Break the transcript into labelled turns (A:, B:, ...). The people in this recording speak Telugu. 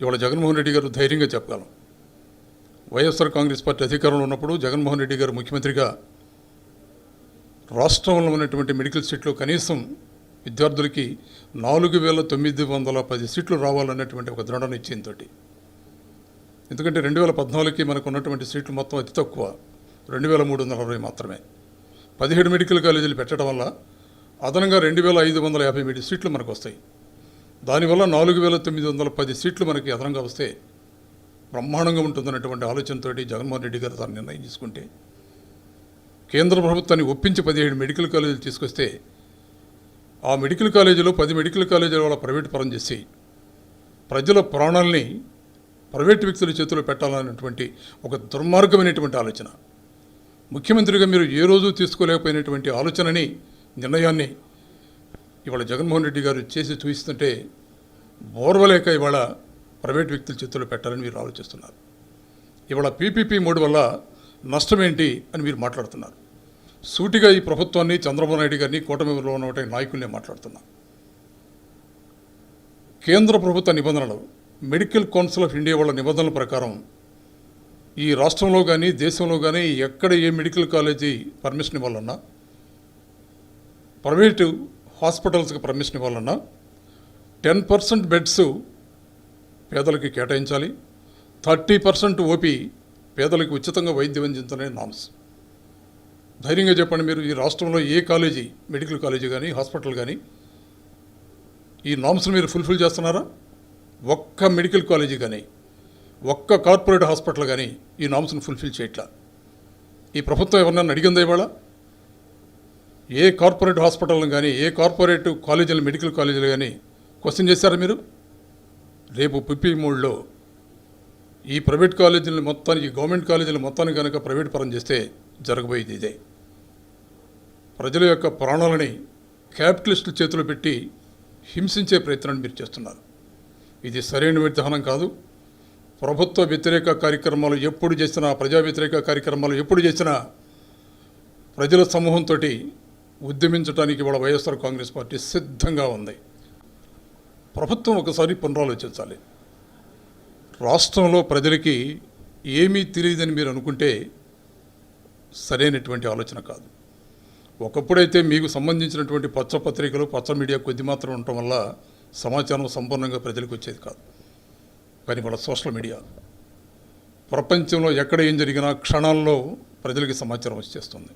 A: ఇవాళ జగన్మోహన్ రెడ్డి గారు ధైర్యంగా చెప్పగలం. వైఎస్ఆర్ కాంగ్రెస్ పార్టీ అధికారంలో ఉన్నప్పుడు జగన్మోహన్ రెడ్డి గారు ముఖ్యమంత్రిగా రాష్ట్రంలో ఉన్నటువంటి మెడికల్ సీట్లు కనీసం విద్యార్థులకి నాలుగు వేల తొమ్మిది వందల పది సీట్లు రావాలన్నటువంటి ఒక దృఢ నిశ్చయంతో ఎందుకంటే రెండు వేల పద్నాలుగుకి మనకు ఉన్నటువంటి సీట్లు మొత్తం అతి తక్కువ. రెండు వేల మూడు వందల అరవై మాత్రమే. పదిహేడు మెడికల్ కాలేజీలు పెట్టడం వల్ల అదనంగా రెండు వేల ఐదు వందల యాభై మెడి సీట్లు మనకు వస్తాయి. దానివల్ల నాలుగు వేల తొమ్మిది వందల పది సీట్లు మనకి అదనంగా వస్తే బ్రహ్మాండంగా ఉంటుందన్నటువంటి ఆలోచనతో జగన్మోహన్ రెడ్డి గారు తన నిర్ణయం తీసుకుంటే కేంద్ర ప్రభుత్వాన్ని ఒప్పించి పదిహేడు మెడికల్ కాలేజీలు తీసుకొస్తే ఆ మెడికల్ కాలేజీలో పది మెడికల్ కాలేజీల వాళ్ళ ప్రైవేట్ పరం చేసి ప్రజల ప్రాణాల్ని ప్రైవేట్ వ్యక్తుల చేతిలో పెట్టాలన్నటువంటి ఒక దుర్మార్గమైనటువంటి ఆలోచన. ముఖ్యమంత్రిగా మీరు ఏ రోజు తీసుకోలేకపోయినటువంటి ఆలోచనని నిర్ణయాన్ని ఇవాళ జగన్మోహన్ రెడ్డి గారు చేసి చూపిస్తుంటే ఓర్వలేక ఇవాళ ప్రైవేట్ వ్యక్తుల చేతుల్లో పెట్టాలని మీరు ఆలోచిస్తున్నారు. ఇవాళ పీపీపీ మోడ్ వల్ల నష్టం ఏంటి అని మీరు మాట్లాడుతున్నారు. సూటిగా ఈ ప్రభుత్వాన్ని చంద్రబాబు నాయుడు గారిని కూటమిలో ఉన్న నాయకుల్ని మాట్లాడుతున్నా. కేంద్ర ప్రభుత్వ నిబంధనలు మెడికల్ కౌన్సిల్ ఆఫ్ ఇండియా వాళ్ళ నిబంధనల ప్రకారం ఈ రాష్ట్రంలో కానీ దేశంలో కానీ ఎక్కడ ఏ మెడికల్ కాలేజీ పర్మిషన్ ఇవ్వాలన్నా ప్రైవేటు హాస్పిటల్స్కి పర్మిషన్ ఇవ్వాలన్నా టెన్ పర్సెంట్ బెడ్స్ పేదలకి కేటాయించాలి. థర్టీ పర్సెంట్ ఓపీ పేదలకు ఉచితంగా వైద్యం అందించాలనే నామ్స్ ధైర్యంగా చెప్పండి మీరు ఈ రాష్ట్రంలో ఏ కాలేజీ మెడికల్ కాలేజీ కానీ హాస్పిటల్ కానీ ఈ నామ్స్ని మీరు ఫుల్ఫిల్ చేస్తున్నారా? ఒక్క మెడికల్ కాలేజీ కానీ ఒక్క కార్పొరేట్ హాస్పిటల్ కానీ ఈ నామ్స్ని ఫుల్ఫిల్ చేయట్లా. ఈ ప్రభుత్వం ఎవరినైనా అడిగిందా ఇవాళ? ఏ కార్పొరేట్ హాస్పిటల్ని కానీ ఏ కార్పొరేట్ కాలేజీలు మెడికల్ కాలేజీలు కానీ క్వశ్చన్ చేశారా మీరు? రేపు పిప్పి మూడులో ఈ ప్రైవేట్ కాలేజీలను మొత్తానికి గవర్నమెంట్ కాలేజీలు మొత్తాన్ని కనుక ప్రైవేట్ పరం చేస్తే జరగబోయేది ఇదే. ప్రజల యొక్క ప్రాణాలని క్యాపిటలిస్టుల చేతిలో పెట్టి హింసించే ప్రయత్నాన్ని మీరు చేస్తున్నారు. ఇది సరైన విధానం కాదు. ప్రభుత్వ వ్యతిరేక కార్యక్రమాలు ఎప్పుడు చేసినా ప్రజా వ్యతిరేక కార్యక్రమాలు ఎప్పుడు చేసినా ప్రజల సమూహంతో ఉద్యమించడానికి ఇవాళ వైఎస్ఆర్ కాంగ్రెస్ పార్టీ సిద్ధంగా ఉంది. ప్రభుత్వం ఒకసారి పునరాలోచించాలి రాష్ట్రంలో ప్రజలకి ఏమీ తెలియదని మీరు అనుకుంటే సరైనటువంటి ఆలోచన కాదు. ఒకప్పుడైతే మీకు సంబంధించినటువంటి పచ్చ పత్రికలు పచ్చ మీడియా కొద్ది మాత్రం ఉండటం వల్ల సమాచారం సంపూర్ణంగా ప్రజలకు వచ్చేది కాదు. కానీ వాళ్ళ సోషల్ మీడియా ప్రపంచంలో ఎక్కడ ఏం జరిగినా క్షణాల్లో ప్రజలకి సమాచారం వచ్చేస్తుంది.